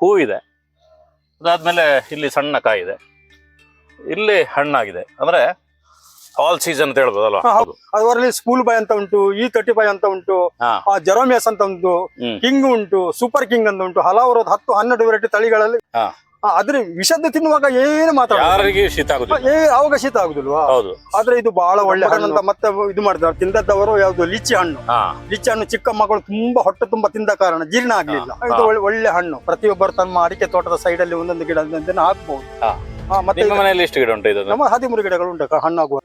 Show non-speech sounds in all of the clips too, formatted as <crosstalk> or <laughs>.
ಹೂ ಇದೆ. ಅದಾದಮೇಲೆ ಇಲ್ಲಿ ಸಣ್ಣ ಕಾಯಿ ಇದೆ. ಇಲ್ಲಿ ಹಣ್ಣಾಗಿದೆ. ಅಂದರೆ ಆಲ್ ಸೀಸನ್ ಅಂತ ಹೇಳ್ಬೋದಲ್ಲ ಹೌದು. ಅದರಲ್ಲಿ ಸ್ಕೂಲ್ ಬಾಯ್ ಅಂತ ಉಂಟು ಈ ತರ್ಟಿ ಫೈವ್ ಅಂತ ಉಂಟು ಜೆರೋಮಿಯಸ್ ಅಂತ ಉಂಟು ಕಿಂಗ್ ಉಂಟು ಸೂಪರ್ ಕಿಂಗ್ ಅಂತ ಉಂಟು ಹಲವಾರು ಹತ್ತು ಹನ್ನೆರಡು ವೆರೈಟಿ ತಳಿಗಳಲ್ಲಿ ಹಾ. ವಿಷದ ತಿನ್ನುವಾಗ ಏನು ಮಾತ್ರ ಯಾರಿಗೆ ಶೀತ ಆಗುದಿಲ್ಲ. ಏ ಅವಾಗ ಶೀತ ಆಗುದಿಲ್ವಾ? ಹೌದು. ಆದ್ರೆ ಇದು ಬಹಳ ಒಳ್ಳೆ ಹಣ್ಣು. ಅಂತ ಮತ್ತೆ ಇದು ಮಾಡಿದ್ರು ತಿಂದದ್ದವರು ಯಾವ್ದು ಲಿಚ್ಚಿ ಹಣ್ಣು. ಲಿಚಿ ಲಿಚ್ಚಿ ಹಣ್ಣು ಚಿಕ್ಕ ಮಕ್ಕಳು ತುಂಬಾ ಹೊಟ್ಟೆ ತುಂಬಾ ತಿಂದ ಕಾರಣ ಜೀರ್ಣ ಆಗ್ಲಿಲ್ಲ. ಇದು ಒಳ್ಳೆ- ಒಳ್ಳೆ ಹಣ್ಣು. ಪ್ರತಿಯೊಬ್ಬರು ತಮ್ಮ ಅಡಿಕೆ ತೋಟದ ಸೈಡ್ ಅಲ್ಲಿ ಒಂದೊಂದು ಗಿಡ ಹಾಕ್ಬಹುದು ಹಾ. ಮತ್ತೆ ಮನೆಯಲ್ಲಿ ಎಷ್ಟು ಗಿಡ ಉಂಟು ನಮ್ಮ ಹದಿಮೂರು ಗಿಡಗಳು ಉಂಟು. ಹಣ್ಣು ಹಣ್ಣಾಗುವ.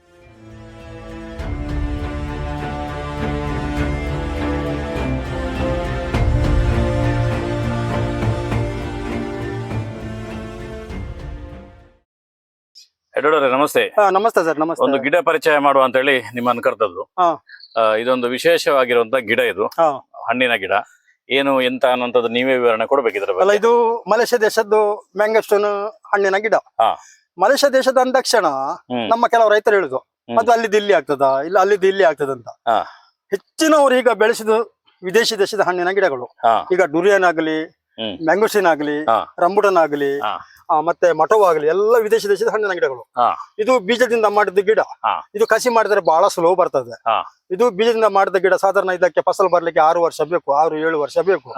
ಎಡೋಡರೆ ನಮಸ್ತೆ ಹಾ, ನಮಸ್ತೆ ಸರ್ ನಮಸ್ತೆ ಒಂದು ಗಿಡ ಪರಿಚಯ ಮಾಡುವ ಅಂತ ಹೇಳಿ ನಿಮ್ಮನ್ನು ಕರೆದದ್ದು ಇದೊಂದು ವಿಶೇಷವಾಗಿರುವಂತ ಗಿಡ ಇದು. ಹಣ್ಣಿನ ಗಿಡ ಏನು ಎಂತ ಅನ್ನೋಂಥದ್ದು ನೀವೇ ವಿವರಣೆ ಕೊಡ್ಬೇಕು ಇದ್ರ ಅಲ್ಲ ಬಗ್ಗೆ ಇದು ಮಲೇಷ್ಯಾ ದೇಶದ್ದು ಮ್ಯಾಂಗಸ್ಟೋನ್ ಹಣ್ಣಿನ ಗಿಡ ಹಾ. ಮಲೇಷ್ಯಾ ದೇಶದ ಅಂದ ತಕ್ಷಣ ಹ್ಮ್. ನಮ್ಮ ಕೆಲವು ರೈತರು ಹೇಳುದು ಹ್ಮ್. ಅದು ಅಲ್ಲಿ ದಿಲ್ಲಿ ಆಗ್ತದ ಇಲ್ಲ ಅಲ್ಲಿ ದಿಲ್ಲಿ ಆಗ್ತದಂತ ಹಾ. ಹೆಚ್ಚಿನವರು ಈಗ ಬೆಳೆಸಿದ ವಿದೇಶಿ ದೇಶದ ಹಣ್ಣಿನ ಗಿಡಗಳು ಹಾ ಈಗ ಡುರಿಯನ್ ಆಗಲಿ ಮ್ಯಾಂಗೋಸಿನ್ ಮ್ಯಾಂಗೋಸ್ಟಿನ್ ಆಗಲಿ ಹಾ. ರಂಬುಟನ್ ಆಗಲಿ ಹಾ. ಮತ್ತೆ ಮಠವಾಗಲಿ ಆಗಲಿ ಎಲ್ಲ ವಿದೇಶ ದೇಶದ ಹಣ್ಣಿನ ಗಿಡಗಳು. ಇದು ಬೀಜದಿಂದ ಮಾಡಿದ ಗಿಡ. ಇದು ಕಸಿ ಮಾಡಿದ್ರೆ ಬಹಳ ಸ್ಲೋ ಬರ್ತದೆ. ಇದು ಬೀಜದಿಂದ ಮಾಡಿದ ಗಿಡ ಸಾಧಾರಣ ಇದಕ್ಕೆ ಫಸಲು ಬರ್ಲಿಕ್ಕೆ ಆರು ವರ್ಷ ಬೇಕು ಆರು ಏಳು ವರ್ಷ ಬೇಕು.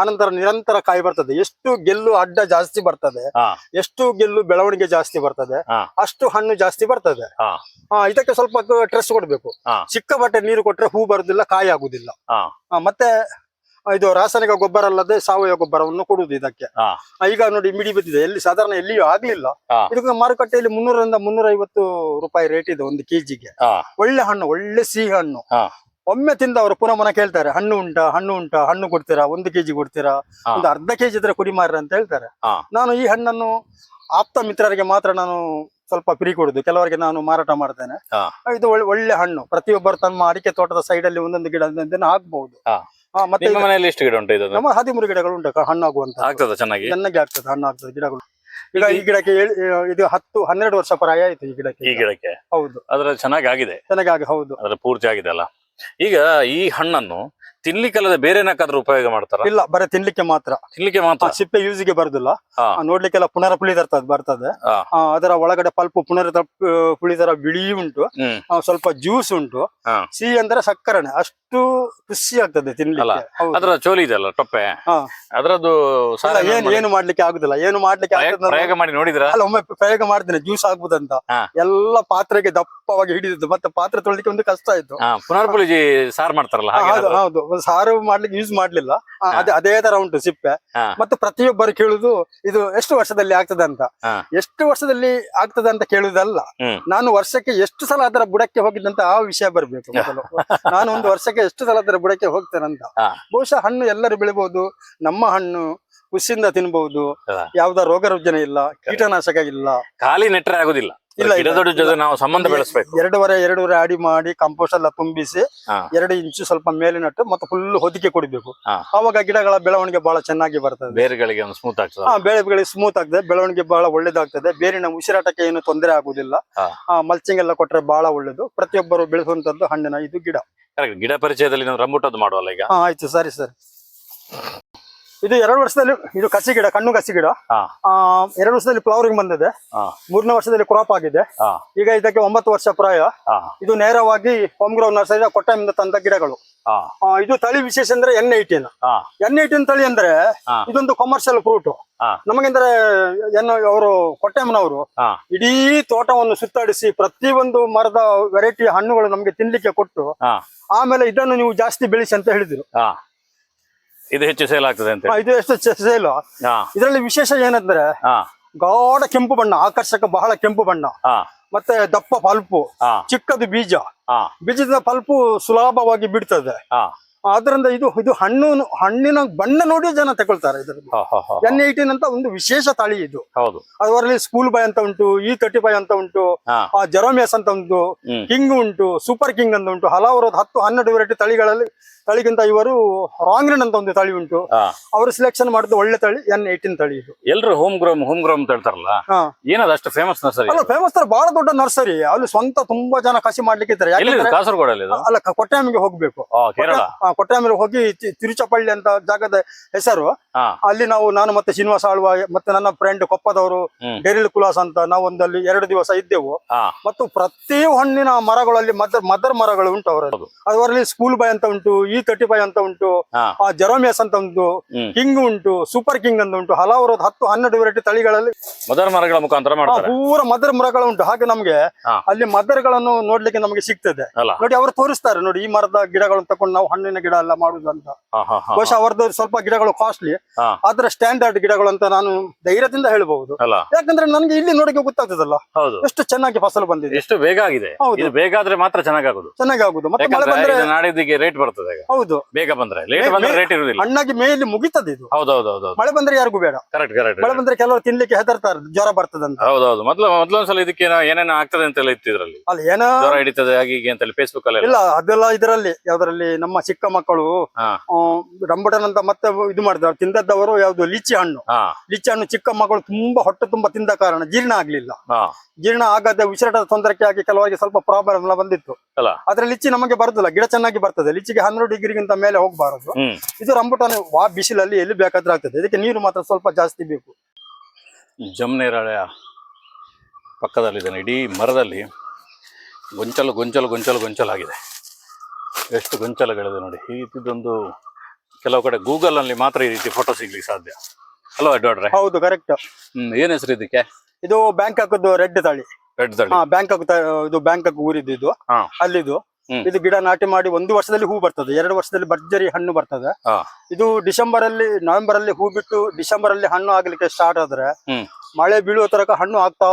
ಆನಂತರ ನಿರಂತರ ಕಾಯಿ ಬರ್ತದೆ. ಎಷ್ಟು ಗೆಲ್ಲು ಅಡ್ಡ ಜಾಸ್ತಿ ಬರ್ತದೆ ಎಷ್ಟು ಗೆಲ್ಲು ಬೆಳವಣಿಗೆ ಜಾಸ್ತಿ ಬರ್ತದೆ ಅಷ್ಟು ಹಣ್ಣು ಜಾಸ್ತಿ ಬರ್ತದೆ. ಇದಕ್ಕೆ ಸ್ವಲ್ಪ ಟ್ರೆಸ್ ಕೊಡ್ಬೇಕು. ಚಿಕ್ಕ ಸಿಕ್ಕಾಪಟ್ಟೆ ನೀರು ಕೊಟ್ರೆ ಹೂ ಬರುದಿಲ್ಲ ಕಾಯಿ ಆಗುದಿಲ್ಲ. ಮತ್ತೆ ಇದು ರಾಸಾಯನಿಕ ಗೊಬ್ಬರ ಅಲ್ಲದೆ ಸಾವಯವ ಗೊಬ್ಬರವನ್ನು ಕೊಡುವುದು ಇದಕ್ಕೆ. ಈಗ ನೋಡಿ ಮಿಡಿ ಬಿದ್ದಿದೆ. ಎಲ್ಲಿ ಸಾಧಾರಣ ಎಲ್ಲಿಯೂ ಆಗ್ಲಿಲ್ಲ. ಇದಕ್ಕೆ ಮಾರುಕಟ್ಟೆಯಲ್ಲಿ ಮುನ್ನೂರರಿಂದ ಮುನ್ನೂರ ಐವತ್ತು ರೂಪಾಯಿ ರೇಟ್ ಇದೆ ಒಂದು ಕೆಜಿಗೆ. ಒಳ್ಳೆ ಹಣ್ಣು ಒಳ್ಳೆ ಸಿಹಿ ಹಣ್ಣು. ಒಮ್ಮೆ ತಿಂದ ತಿಂದವರು ಪುನಃ ಮನ ಕೇಳ್ತಾರೆ ಹಣ್ಣು ಉಂಟಾ ಹಣ್ಣು ಉಂಟಾ ಹಣ್ಣು ಕೊಡ್ತೀರಾ ಒಂದು ಕೆಜಿ ಕೊಡ್ತೀರಾ. ಒಂದು ಅರ್ಧ ಕೆಜಿ ಇದ್ರೆ ಕುಡಿ ಮಾರ ಅಂತ ಹೇಳ್ತಾರೆ. ನಾನು ಈ ಹಣ್ಣನ್ನು ಆಪ್ತ ಮಿತ್ರರಿಗೆ ಮಾತ್ರ ನಾನು ಸ್ವಲ್ಪ ಫ್ರೀ ಕೊಡುದು. ಕೆಲವರಿಗೆ ನಾನು ಮಾರಾಟ ಮಾಡ್ತೇನೆ. ಇದು ಒಳ್ಳೆ ಒಳ್ಳೆ ಹಣ್ಣು. ಪ್ರತಿಯೊಬ್ಬರು ತಮ್ಮ ಅಡಿಕೆ ತೋಟದ ಸೈಡ್ ಅಲ್ಲಿ ಒಂದೊಂದು ಗಿಡ ಆಗ್ಬಹುದು ಹಾಕ್ಬಹುದು ಮತ್ತೆ ನಿಮ್ಮ ಮನೆಯಲ್ಲಿ ಎಷ್ಟು ಗಿಡ ಉಂಟು ಇದು ನಮ್ಮ ಹದಿಮೂರು ಗಿಡಗಳು ಉಂಟು. ಹಣ್ಣಾಗುವಂತ. ಆಗ್ತದ ಚೆನ್ನಾಗಿ? ಚೆನ್ನಾಗಿ ಆಗ್ತದೆ ಹಣ್ಣು ಆಗ್ತದೆ ಗಿಡಗಳು. ಈಗ ಈ ಗಿಡಕ್ಕೆ ಇದು ಹತ್ತು ಹನ್ನೆರಡು ವರ್ಷ ಪ್ರಾಯ ಆಯ್ತು ಈ ಗಿಡಕ್ಕೆ ಈ ಗಿಡಕ್ಕೆ? ಹೌದು. ಅದ್ರ ಚೆನ್ನಾಗಿ ಆಗಿದೆ? ಚೆನ್ನಾಗಿ ಆಗಿ ಹೌದು. ಅದ್ರ ಪೂರ್ತಿ ಆಗಿದೆ ಅಲ್ಲ? ಈಗ ಈ ಹಣ್ಣನ್ನು ತಿನ್ಲಿಕ್ಕಲ್ಲದೆ ಬೇರೆ ಏನಕ್ಕಾದ್ರೂ ಉಪಯೋಗ ಮಾಡ್ತಾರ? ಇಲ್ಲ ಬರೀ ತಿನ್ಲಿಕ್ಕೆ ಮಾತ್ರ. ತಿನ್ಲಿಕ್ಕೆ ಮಾತ್ರ? ಸಿಪ್ಪೆ ಯೂಸಿಗೆ ಬರುದಿಲ್ಲ. ನೋಡ್ಲಿಕ್ಕೆಲ್ಲ ಪುನರ ಪುಳಿ ತರ್ತದೆ ಬರ್ತದೆ. ಅದರ ಒಳಗಡೆ ಪಲ್ಪ ಪುನರ ಪುಳಿ ತರ ಬಿಳಿ ಉಂಟು. ಸ್ವಲ್ಪ ಜ್ಯೂಸ್ ಉಂಟು. ಸಿಹಿ ಅಂದ್ರೆ ಸಕ್ಕರೆನೆ. ಅಷ್ಟು ಖುಷಿ ಆಗ್ತದೆ ತಿನ್ಲಿಕ್ಕೆ. ಹೌದು. ಅದ್ರ ಚೋಲಿ ಇದೆಯಲ್ಲ ಟೊಪ್ಪೆ ಹಾ. ಅದರದ್ದು ಏನು ಏನು ಮಾಡ್ಲಿಕ್ಕೆ ಆಗುದಿಲ್ಲ ಏನು ಮಾಡ್ಲಿಕ್ಕೆ ಪ್ರಯೋಗ- ಆಗ್ತದೆ ಪ್ರಯೋಗ ಮಾಡಿ ನೋಡಿದ್ರ? ಅಲ್ಲ ಒಮ್ಮೆ ಪ್ರಯೋಗ ಮಾಡ್ತೇನೆ ಜ್ಯೂಸ್ ಆಗ್ಬೋದಂತ ಹಾ. ಎಲ್ಲ ಪಾತ್ರೆಗೆ ದಪ್ಪವಾಗಿ ಹಿಡಿದಿದ್ದು ಮತ್ತೆ ಪಾತ್ರೆ ತೊಳಿಕ್ಕೆ ಒಂದು ಕಷ್ಟ ಆಯ್ತು. ಪುನರ್ಪುಲಿಜಿ ಸಾರ್ ಮಾಡ್ತಾರಲ್ಲ ಹಾಗೆ ಹೌದು ಹೌದು. ಒಂದು ಸಾರು ಮಾಡ್ಲಿಕ್ಕೆ ಯೂಸ್ ಮಾಡ್ಲಿಲ್ಲ. ಆ, ಅದೇ ಅದೇ ತರ ಉಂಟು ಸಿಪ್ಪೆ. ಹಾ. ಮತ್ತೆ ಪ್ರತಿಯೊಬ್ಬರು ಕೇಳುದು ಇದು ಎಷ್ಟು ವರ್ಷದಲ್ಲಿ ಆಗ್ತದೆ ಅಂತ. ಹಾ. ಎಷ್ಟು ವರ್ಷದಲ್ಲಿ ಆಗ್ತದೆ ಅಂತ ಕೇಳುದಲ್ಲ. ಹ್ಮ್. ನಾನು ವರ್ಷಕ್ಕೆ ಎಷ್ಟು ಸಲ ಅದರ ಬುಡಕ್ಕೆ ಹೋಗಿದ್ದಂತ ಆ ವಿಷಯ ಬರ್ಬೇಕು ಮೊದಲು. <laughs> ನಾನು ಒಂದು ವರ್ಷಕ್ಕೆ ಎಷ್ಟು ಸಲ ಅದರ ಬುಡಕ್ಕೆ ಹೋಗ್ತೇನಂತ ಹಾ. ಬಹುಶಃ ಹಣ್ಣು ಎಲ್ಲರೂ ಬೆಳಿಬಹುದು ನಮ್ಮ ಹಣ್ಣು ಖುಷಿಯಿಂದ ತಿನ್ಬಹುದು ಹೌದಾ? ಯಾವ್ದ ರೋಗ ರುಜಿನ ಇಲ್ಲ ಕೀಟನಾಶಕ ಇಲ್ಲ ಖಾಲಿ ನೆಟ್ರೆ ಆಗುದಿಲ್ಲ ಇಲ್ಲ, ಗಿಡದೊಡ ಜೊತೆ ನಾವು ಸಂಬಂಧ ಬೆಳೆಸ್ಬೇಕು. ಎರಡೂವರೆ ಎರಡೂವರೆ ಅಡಿ ಮಾಡಿ ಕಂಪೋಸ್ಟ್ ಎಲ್ಲ ತುಂಬಿಸಿ. ಎರಡು ಇಂಚು ಸ್ವಲ್ಪ ಮೇಲೆ ನಟ್ಟು ಮತ್ತೆ ಫುಲ್ ಹೊದಿಕೆ ಕೊಡಬೇಕು. ಅವಾಗ ಗಿಡಗಳ ಬೆಳವಣಿಗೆ ಬಹಳ ಚೆನ್ನಾಗಿ ಬರ್ತದೆ. ಬೇರುಗಳಿಗೆ ಒಂದು ಸ್ಮೂತ್ ಆಗ್ತದೆ. ಬೆಳೆಗಳಿಗೆ ಸ್ಮೂತ್ ಆಗ್ತದೆ. ಬೆಳವಣಿಗೆ ಬಹಳ ಒಳ್ಳೇದಾಗ್ತದೆ. ಬೇರಿನ ಉಸಿರಾಟಕ್ಕೆ ಏನು ತೊಂದರೆ ಆಗುದಿಲ್ಲ. ಮಲ್ಚಿಂಗ್ ಎಲ್ಲ ಕೊಟ್ರೆ ಬಹಳ ಒಳ್ಳೇದು. ಪ್ರತಿಯೊಬ್ಬರು ಬೆಳೆಸುವಂತದ್ದು ಹಣ್ಣಿನ ಇದು ಗಿಡ. ಗಿಡ ಪರಿಚಯದಲ್ಲಿ ನಾವು ರಂಬುಟದ್ದು ಮಾಡುವಲ್ಲ ಈಗ? ಹಾ ಆಯ್ತು. ಸರಿ ಸರಿ. ಇದು ಎರಡು ವರ್ಷದಲ್ಲಿ ಇದು ಕಸಿ ಗಿಡ ಕಣ್ಣು ಕಸಿ ಗಿಡ. ಆ ಎರಡು ವರ್ಷದಲ್ಲಿ ಫ್ಲವರಿಂಗ್ ಬಂದಿದೆ. ಮೂರನೇ ವರ್ಷದಲ್ಲಿ ಕ್ರಾಪ್ ಆಗಿದೆ. ಈಗ ಇದಕ್ಕೆ ಒಂಬತ್ತು ವರ್ಷ ಪ್ರಾಯ. ಇದು ನೇರವಾಗಿ ಹೋಮ್ ಗ್ರೌಂಡ್ ನರ್ಸರಿ ಕೊಟ್ಟೆಯಿಂದ ತಂದ ಗಿಡಗಳು. ಆ, ಇದು ತಳಿ ವಿಶೇಷ ಅಂದ್ರೆ ಎನ್ ಏಟೀನ್. ಎನ್ ಏಟೀನ್ ತಳಿ ಅಂದ್ರೆ ಇದೊಂದು ಕಮರ್ಷಿಯಲ್ ಫ್ರೂಟ್ ನಮಗೆ ನಮಗೆಂದ್ರೆ ಏನು ಅವರು ಕೊಟ್ಟೆಮ್ಮನವರು. ಇಡೀ ತೋಟವನ್ನು ಸುತ್ತಾಡಿಸಿ ಪ್ರತಿಯೊಂದು ಮರದ ವೆರೈಟಿ ಹಣ್ಣುಗಳು ನಮಗೆ ತಿನ್ಲಿಕ್ಕೆ ಕೊಟ್ಟು ಆಮೇಲೆ ಇದನ್ನು ನೀವು ಜಾಸ್ತಿ ಬೆಳೆಸಿ ಅಂತ ಹೇಳಿದ್ರು. ಇದು ಹೆಚ್ಚು ಸೇಲ್ ಆಗ್ತದೆ ಅಂತ ಇದು ಎಷ್ಟು ಸೇಲ್ ಇದರಲ್ಲಿ ವಿಶೇಷ ಏನಂದ್ರೆ ಗಾಢ ಕೆಂಪು ಬಣ್ಣ ಆಕರ್ಷಕ ಬಹಳ ಕೆಂಪು ಬಣ್ಣ. ಮತ್ತೆ ದಪ್ಪ ಪಲ್ಪು ಚಿಕ್ಕದು ಬೀಜ. ಬೀಜದ ಪಲ್ಪು ಸುಲಭವಾಗಿ ಬಿಡ್ತದೆ. ಆದ್ರಿಂದ ಇದು ಇದು ಹಣ್ಣು ಹಣ್ಣಿನ ಬಣ್ಣ ನೋಡಿ ಜನ ತಗೊಳ್ತಾರೆ ಇದರಲ್ಲಿ. ಎನ್ ಏಟೀನ್ ಅಂತ ಒಂದು ವಿಶೇಷ ತಳಿ ಇದು. ಹೌದು. ಅದರಲ್ಲಿ ಸ್ಕೂಲ್ ಬಾಯ್ ಅಂತ ಉಂಟು ಈ ತರ್ಟಿ ಫೈವ್ ಅಂತ ಉಂಟು ಜೆರೋಮಿಯಸ್ ಅಂತ ಉಂಟು ಕಿಂಗ್ ಉಂಟು ಸೂಪರ್ ಕಿಂಗ್ ಅಂತ ಉಂಟು ಹಲವಾರು ಹತ್ತು ಹನ್ನೆರಡು ವೆರೈಟಿ ತಳಿಗಳಲ್ಲಿ ತಳಿಗಿಂತ ಇವರು ರಾಂಗ್ರೆನ್ ಅಂತ ಒಂದು ತಳಿ ಉಂಟು. ಅವರು ಸೆಲೆಕ್ಷನ್ ಮಾಡಿದ ಒಳ್ಳೆ ತಳಿ ಎನ್ ಏಟೀನ್ ತಳಿ ಇದು. ಎಲ್ರು ಹೋಮ್ ಗ್ರೋಮ್ ಹೋಮ್ ಗ್ರೋಮ್ ಅಂತ ಹೇಳ್ತಾರಲ್ಲ? ಏನದ ಅಷ್ಟು ಫೇಮಸ್ ನರ್ಸರಿ ಅಲ್ಲ ಫೇಮಸ್ ತರ ಬಹಳ ದೊಡ್ಡ ನರ್ಸರಿ ಅಲ್ಲಿ ಸ್ವಂತ ತುಂಬಾ ಜನ ಕಸಿ ಮಾಡ್ಲಿಕ್ಕೆ ಇದ್ದಾರೆ ಅಲ್ಲ ಕೊಟ್ಟಾಮಿಗೆ ಹೋಗ್ಬೇಕು. ಕೊಟ್ಟ ಮೇಲೆ ಹೋಗಿ ತಿರುಚಪಳ್ಳಿ ಅಂತ ಜಾಗದ ಹೆಸರು. ಅಲ್ಲಿ ನಾವು ನಾನು ಮತ್ತೆ ಶ್ರೀನಿವಾಸ ಆಳ್ವ ಮತ್ತೆ ನನ್ನ ಫ್ರೆಂಡ್ ಕೊಪ್ಪದವರು ಡೇರಿಲ್ ಕುಲಾಸ್ ಅಂತ ನಾವು ಒಂದಲ್ಲಿ ಎರಡು ದಿವಸ ಇದ್ದೆವು. ಮತ್ತು ಪ್ರತಿ ಹಣ್ಣಿನ ಮರಗಳಲ್ಲಿ ಮದರ್ ಮದರ್ ಮರಗಳು ಉಂಟು ಅವರದ್ದು ಅದರಲ್ಲಿ ಸ್ಕೂಲ್ ಬಾಯ್ ಅಂತ ಉಂಟು ಈ ತರ್ಟಿ ಫೈವ್ ಅಂತ ಉಂಟು ಜೆರೋಮಿಯಸ್ ಅಂತ ಉಂಟು ಕಿಂಗ್ ಉಂಟು ಸೂಪರ್ ಕಿಂಗ್ ಅಂತ ಉಂಟು ಹಲವಾರು ಹತ್ತು ಹನ್ನೆರಡು ವೆರೈಟಿ ತಳಿಗಳಲ್ಲಿ ಮದರ್ ಮರಗಳ ಮುಖಾಂತರ ಪೂರ ಮದರ್ ಮರಗಳು ಉಂಟು. ಹಾಗೆ ನಮ್ಗೆ. ಅಲ್ಲಿ ಮದರ್ಗಳನ್ನು ನೋಡ್ಲಿಕ್ಕೆ ನಮಗೆ ಸಿಗ್ತದೆ. ನೋಡಿ ಅವರು ತೋರಿಸ್ತಾರೆ ನೋಡಿ ಈ ಮರದ ಗಿಡಗಳನ್ನು ತಕೊಂಡು ನಾವು ಹಣ್ಣಿನ ಗಿಡ ಎಲ್ಲ ಮಾಡುದು ಅಂತ. ಬಹುಶಃ ಅವರದ್ದು ಸ್ವಲ್ಪ ಗಿಡಗಳು ಕಾಸ್ಟ್ಲಿ ಆದ್ರೆ ಸ್ಟ್ಯಾಂಡರ್ಡ್ ಗಿಡಗಳು ಅಂತ ನಾನು ಧೈರ್ಯದಿಂದ ಹೇಳಬಹುದು. ಯಾಕಂದ್ರೆ ನನಗೆ ಇಲ್ಲಿ ನೋಡಕ್ಕೆ ಗೊತ್ತಾಗ್ತದಲ್ಲ. ಹೌದು. ಎಷ್ಟು ಚೆನ್ನಾಗಿ ಫಸಲು ಬಂದಿದೆ. ಎಷ್ಟು ಬೇಗ ಆಗಿದೆ. ಇದು ಬೇಗ ಆದ್ರೆ ಮಾತ್ರ ಚೆನ್ನಾಗಾಗುದು. ಚೆನ್ನಾಗಿ ಆಗುದು ಮತ್ತೆ ಮಳೆ ಬಂದ್ರೆ ನಾಡಿದ್ದಿಗೆ ರೇಟ್ ಬರ್ತದೆ ಹೌದು. ಬೇಗ ಬಂದ್ರೆ. ಲೇಟ್ ಬಂದ್ರೆ ರೇಟ್ ಇರುವುದಿಲ್ಲ ಹಣ್ಣಾಗಿ ಮೇಲೆ ಮುಗಿತದೆ ಇದು. ಹೌದು ಮಳೆ ಬಂದ್ರೆ ಯಾರಿಗೂ ಬೇಡ. ಕರೆಕ್ಟ್ ಕರೆಕ್ಟ್ ಮಳೆ ಬಂದ್ರೆ ಕೆಲವರು ತಿನ್ಲಿಕ್ಕೆ ಹೆದರ್ತಾರೆ ಜ್ವರ ಬರ್ತದಂತ ಹೌದೌದು. ಮೊದಲು ಮೊದಲೊಂದ್ಸಲ ಇದಕ್ಕೆ ಏನೇನ ಆಗ್ತದೆ ಅಂತೆಲ್ಲ ಇತ್ತು ಇದರಲ್ಲಿ. ಅಲ್ಲಿ ಏನೋ ಜ್ವರ ಹಿಡಿತದೆ ಹಾಗೆ ಹೀಗೆ ಅಂತ ಫೇಸ್ಬುಕ್ ಅಲ್ಲಿ ಇಲ್ಲ ಅದೆಲ್ಲ ಇದರಲ್ಲಿ ಯಾವ್ದ್ರಲ್ಲಿ ನಮ್ಮ ಚಿಕ್ಕ ಮಕ್ಕಳು ರಂಬಟನ್ ಅಂತ ಮತ್ತೆ ಇದು ಮಾಡಿದ್ರು ತಿಂದದ್ದವರು ಯಾವ್ದು? ಲಿಚಿ ಹಣ್ಣು. ಲಿಚಿ ಹಣ್ಣು ಚಿಕ್ಕ ಮಕ್ಕಳು ತುಂಬಾ ಹೊಟ್ಟೆ ತುಂಬಾ ತಿಂದ ಕಾರಣ ಜೀರ್ಣ ಆಗ್ಲಿಲ್ಲ. ಜೀರ್ಣ ಆಗದೆ ಉಸಿರಾಟದ ತೊಂದರೆ ಆಗಿ ಕೆಲವರಿಗೆ ಸ್ವಲ್ಪ ಪ್ರಾಬ್ಲಮ್ ಎಲ್ಲ ಬಂದಿತ್ತು. ಆದ್ರೆ ಲಿಚ್ಚಿ ನಮಗೆ ಬರುದಿಲ್ಲ. ಗಿಡ ಚೆನ್ನಾಗಿ ಬರ್ತದೆ. ಲಿಚ್ಚಿಗೆ ಹನ್ನೆರಡು ಡಿಗ್ರಿಗಿಂತ ಮೇಲೆ ಹೋಗಬಾರದು. ಇದು ರಂಬುಟಾನ್ ವಾ ಬಿಸಿಲಲ್ಲಿ ಎಲ್ಲಿ ಬೇಕಾದ್ರೆ ಆಗ್ತದೆ. ಇದಕ್ಕೆ ನೀರು ಮಾತ್ರ ಸ್ವಲ್ಪ ಜಾಸ್ತಿ ಬೇಕು. ಜಮ್ನೇರಳೆಯ ಪಕ್ಕದಲ್ಲಿದ್ದಾನೆ. ಇಡೀ ಮರದಲ್ಲಿ ಗೊಂಚಲು ಗೊಂಚಲು ಗೊಂಚಲು ಗೊಂಚಲಾಗಿದೆ. ಎಷ್ಟು ಗೊಂಚಲಗಳಿದೆ ನೋಡಿ. ಈ ಇದೊಂದು ಕೆಲವು ಕಡೆ ಗೂಗಲ್ ಅಲ್ಲಿ ಮಾತ್ರ ಈ ರೀತಿ ಫೋಟೋ ಸಿಗ್ಲಿಕ್ಕೆ ಸಾಧ್ಯ. ಹಲೋ ಅಡ್ವಾಡ್ರೆ ಹೌದು ಕರೆಕ್ಟ್ ಹ್ಮ್ ಏನ್ ಹೆಸರು ಇದಕ್ಕೆ? ಇದು ಬ್ಯಾಂಕಾಕ್ದು ರೆಡ್ ತಾಳಿ. ರೆಡ್ ತಳಿ. ಹಾ ಬ್ಯಾಂಕಾಕ್ ಇದು ಬ್ಯಾಂಕಾಕ್ ಊರಿದ್ದು ಇದು. ಹಾ. ಅಲ್ಲಿದು. ಇದು ಗಿಡ ನಾಟಿ ಮಾಡಿ ಒಂದು ವರ್ಷದಲ್ಲಿ ಹೂ ಬರ್ತದೆ. ಎರಡು ವರ್ಷದಲ್ಲಿ ಭರ್ಜರಿ ಹಣ್ಣು ಬರ್ತದೆ. ಇದು ಡಿಸೆಂಬರ್ ಅಲ್ಲಿ ನವೆಂಬರ್ ಅಲ್ಲಿ ಹೂ ಬಿಟ್ಟು ಡಿಸೆಂಬರ್ ಅಲ್ಲಿ ಹಣ್ಣು ಆಗ್ಲಿಕ್ಕೆ ಸ್ಟಾರ್ಟ್ ಆದ್ರೆ ಮಳೆ ಬೀಳುವ ತರಕ ಹಣ್ಣು ಆಗ್ತಾ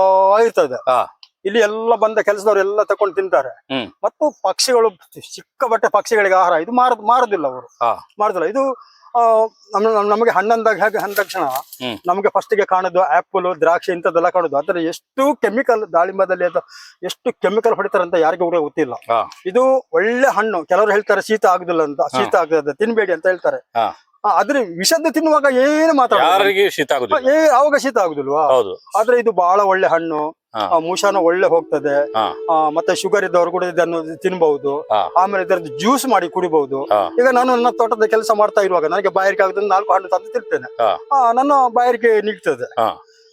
ಇರ್ತದೆ. ಇಲ್ಲಿ ಎಲ್ಲ ಬಂದ ಕೆಲಸದವ್ರು ಎಲ್ಲ ತಕೊಂಡು ತಿಂತಾರೆ. ಮತ್ತು ಪಕ್ಷಿಗಳು ಚಿಕ್ಕ ಬಟ್ಟೆ ಪಕ್ಷಿಗಳಿಗೆ ಆಹಾರ ಇದು ಮಾರ ಮಾರುದಿಲ್ಲ ಅವರು. ಮಾರುದಿಲ್ಲ. ಇದು ನಮಗೆ ಹಣ್ಣಂದಾಗ ಹೇಗೆ ಅಂದ ತಕ್ಷಣ ನಮಗೆ ಫಸ್ಟ್ಗೆ ಕಾಣೋದು ಆಪಲ್ ದ್ರಾಕ್ಷಿ ಇಂಥದ್ದೆಲ್ಲ ಕಾಣೋದು. ಆದ್ರೆ ಎಷ್ಟು ಕೆಮಿಕಲ್ ದಾಳಿಂಬದಲ್ಲಿ ಅದು ಎಷ್ಟು ಕೆಮಿಕಲ್ ಹೊಡಿತಾರೆ ಅಂತ ಯಾರಿಗೂ ಕೂಡ ಗೊತ್ತಿಲ್ಲ. ಇದು ಒಳ್ಳೆ ಹಣ್ಣು. ಕೆಲವರು ಹೇಳ್ತಾರೆ ಶೀತ ಆಗುದಿಲ್ಲ ಅಂತ. ಶೀತ ಆಗದ ತಿನ್ಬೇಡಿ ಅಂತ ಹೇಳ್ತಾರೆ. ಆದ್ರೆ ವಿಷದ್ದು ತಿನ್ನುವಾಗ ಏನು ಮಾತಾಡ ಶೀತ ಆಗುದಿಲ್ಲ. ಏ ಅವಾಗ ಶೀತ ಆಗುದಿಲ್ವಾ? ಆದ್ರೆ ಇದು ಬಹಳ ಒಳ್ಳೆ ಹಣ್ಣು. ಮೂಷಾನ ಒಳ್ಳೆ ಹೋಗ್ತದೆ. ಆ, ಮತ್ತೆ ಶುಗರ್ ಇದ್ದವರು ಕೂಡ ಇದನ್ನು ತಿನ್ಬಹುದು ಆಮೇಲೆ ಇದರದ್ದು ಜ್ಯೂಸ್ ಮಾಡಿ ಕುಡಿಬಹುದು ಈಗ ನಾನು ನನ್ನ ತೋಟದ ಕೆಲಸ ಮಾಡ್ತಾ ಇರುವಾಗ ನನಗೆ ಬಾಯಾರಿಕೆ ಆಗುತ್ತೆ ನಾಲ್ಕು ಹಣ್ಣು ತಂದು ತಿರ್ತೇನೆ ಆ, ನನ್ನ ಬಾಯಾರಿಕೆ ನಿಲ್ತದೆ.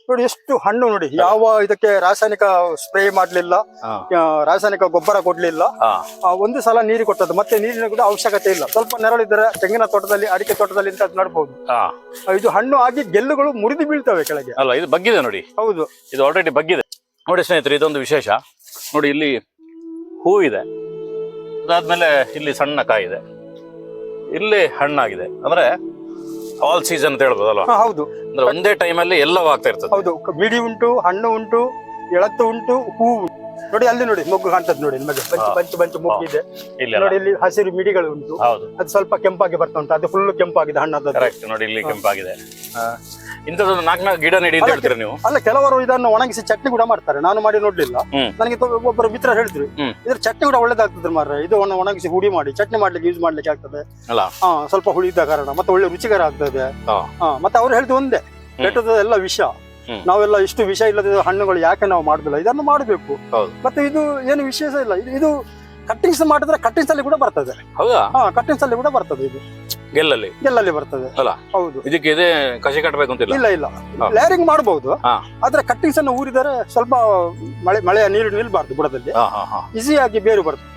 ನೋಡಿ ಎಷ್ಟು ಹಣ್ಣು ನೋಡಿ ಯಾವ ಇದಕ್ಕೆ ರಾಸಾಯನಿಕ ಸ್ಪ್ರೇ ಮಾಡ್ಲಿಲ್ಲ ರಾಸಾಯನಿಕ ಗೊಬ್ಬರ ಕೊಡ್ಲಿಲ್ಲ. ಒಂದು ಸಲ ನೀರು ಕೊಟ್ಟದ್ದು ಮತ್ತೆ ನೀರಿನ ಕೂಡ ಅವಶ್ಯಕತೆ ಇಲ್ಲ. ಸ್ವಲ್ಪ ನೆರಳಿದ್ರೆ ತೆಂಗಿನ ತೋಟದಲ್ಲಿ ಅಡಿಕೆ ತೋಟದಲ್ಲಿ ಇಂತ ನಡ್ಬೋದು. ಆ, ಇದು ಹಣ್ಣು ಆಗಿ ಗೆಲ್ಲುಗಳು ಮುರಿದು ಬೀಳ್ತವೆ ಕೆಳಗೆ. ಅಲ್ಲ ಇದು ಬಗ್ಗಿದೆ ನೋಡಿ. ಹೌದು. ಇದು ಆಲ್ರೆಡಿ ಬಗ್ಗಿದೆ. ನೋಡಿ ಸ್ನೇಹಿತರೆ ಇದೊಂದು ವಿಶೇಷ. ನೋಡಿ ಇಲ್ಲಿ ಹೂ ಇದೆ. ಅದಾದ್ಮೇಲೆ ಇಲ್ಲಿ ಸಣ್ಣ ಕಾಯಿ ಇದೆ. ಇಲ್ಲಿ ಹಣ್ಣಾಗಿದೆ. ಅಂದ್ರೆ ಆಲ್ ಸೀಸನ್ ಅಂತ ಹೇಳ್ಬೋದಲ್ವಾ? ಹಾ, ಹೌದು. ಅಂದ್ರೆ ಒಂದೇ ಟೈಮಲ್ಲಿ ಎಲ್ಲವೂ ಆಗ್ತಾ ಇರ್ತದೆ. ಹೌದು. ಮಿಡಿ ಬಿಡಿ ಉಂಟು ಹಣ್ಣು ಉಂಟು ಎಳತ್ತು ಉಂಟು ಹೂ ಉಂಟು. ನೋಡಿ ಅಲ್ಲಿ ನೋಡಿ ಮೊಗ್ಗು ಕಾಣ್ತದೆ ನೋಡಿ ನಿಮಗೆ. ಬಂಚು. ಬಂಚು ಬಂಚು ಮೊಗ್ಗು ಇದೆ ಇಲ್ಲಿ ನೋಡಿ ಇಲ್ಲಿ ಹಸಿರು ಮಿಡಿಗಳು ಉಂಟು. ಹೌದು. ಅದು ಸ್ವಲ್ಪ ಕೆಂಪಾಗಿ ಬರ್ತಾ ಉಂಟು. ಅದು ಫುಲ್ ಕೆಂಪಾಗಿದೆ ಹಣ್ಣು ಕರೆಕ್ಟ್ ನೋಡಿ ಇಲ್ಲಿ ಕೆಂಪಾಗಿದೆ. ಇಂಥದ್ದೊಂದು ನಾಲ್ಕು ನಾಲ್ಕು ಗಿಡ ನೆಡಿ ಅಂತ ಹೇಳ್ತೀರಾ ನೀವು? ಅಲ್ಲ ಕೆಲವರು ಇದನ್ನು ಒಣಗಿಸಿ ಚಟ್ನಿ ಕೂಡ ಮಾಡ್ತಾರೆ. ನಾನು ಮಾಡಿ ನೋಡ್ಲಿಲ್ಲ. ನನಗೆ ಒಬ್ಬರು ಮಿತ್ರ ಹೇಳಿದ್ರು. ಇದ್ರ ಚಟ್ನಿ ಕೂಡ ಒಳ್ಳೇದಾಗ್ತದೆ ಮಾರ್ರೆ. ಇದು ಒಣ- ಒಣಗಿಸಿ ಹುಡಿ ಮಾಡಿ ಚಟ್ನಿ ಮಾಡ್ಲಿಕ್ಕೆ ಯೂಸ್ ಮಾಡ್ಲಿಕ್ಕೆ ಆಗ್ತದೆ. ಹಾ ಸ್ವಲ್ಪ ಹುಳಿ ಇದ್ದ ಕಾರಣ. ಮತ್ತೆ ಒಳ್ಳೆ ರುಚಿಕರ ಆಗ್ತದೆ. ಮತ್ತೆ ಅವ್ರು ಹೇಳಿದ ಒಂದೇ. ಬೆಟ್ಟದ ಎಲ್ಲ ವಿಷ. ನಾವೆಲ್ಲ ಇಷ್ಟು ವಿಷಯ ಇಲ್ಲದ ಹಣ್ಣುಗಳು ಯಾಕೆ ನಾವು ಮಾಡುದಿಲ್ಲ? ಇದನ್ನು ಮಾಡಬೇಕು. ಮತ್ತೆ ಇದು ಏನು ವಿಶೇಷ ಇಲ್ಲ. ಇದು- ಕಟ್ಟಿಂಗ್ಸ್ ಮಾಡಿದ್ರೆ ಕಟ್ಟಿಂಗ್ಸ್ ಅಲ್ಲಿ ಕೂಡ ಬರ್ತದೆ. ಹೌದಾ? ಹಾ ಕಟ್ಟಿಂಗ್ಸ್ ಅಲ್ಲಿ ಕೂಡ ಬರ್ತದೆ ಇದು. ಗೆಲ್ಲಲ್ಲಿ? ಗೆಲ್ಲಲ್ಲಿ ಬರ್ತದೆ. ಅಲ್ಲ? ಹೌದು. ಇದಕ್ಕೆ ಇದೇ ಕಸಿ ಕಟ್ಟಬೇಕು ಅಂತ ಇಲ್ಲ ಇಲ್ಲ. ಇಲ್ಲ ಲೇರಿಂಗ್ ಮಾಡಬಹುದು ಆದ್ರೆ ಕಟ್ಟಿಂಗ್ಸ್ ಅನ್ನು ಊರಿದರೆ ಸ್ವಲ್ಪ ಮಳೆ ಮಳೆಯ ನೀರು ನಿಲ್ಬಾರ್ದು ಬುಡದಲ್ಲಿ. ಈಸಿಯಾಗಿ ಬೇರು ಬರ್ತದೆ.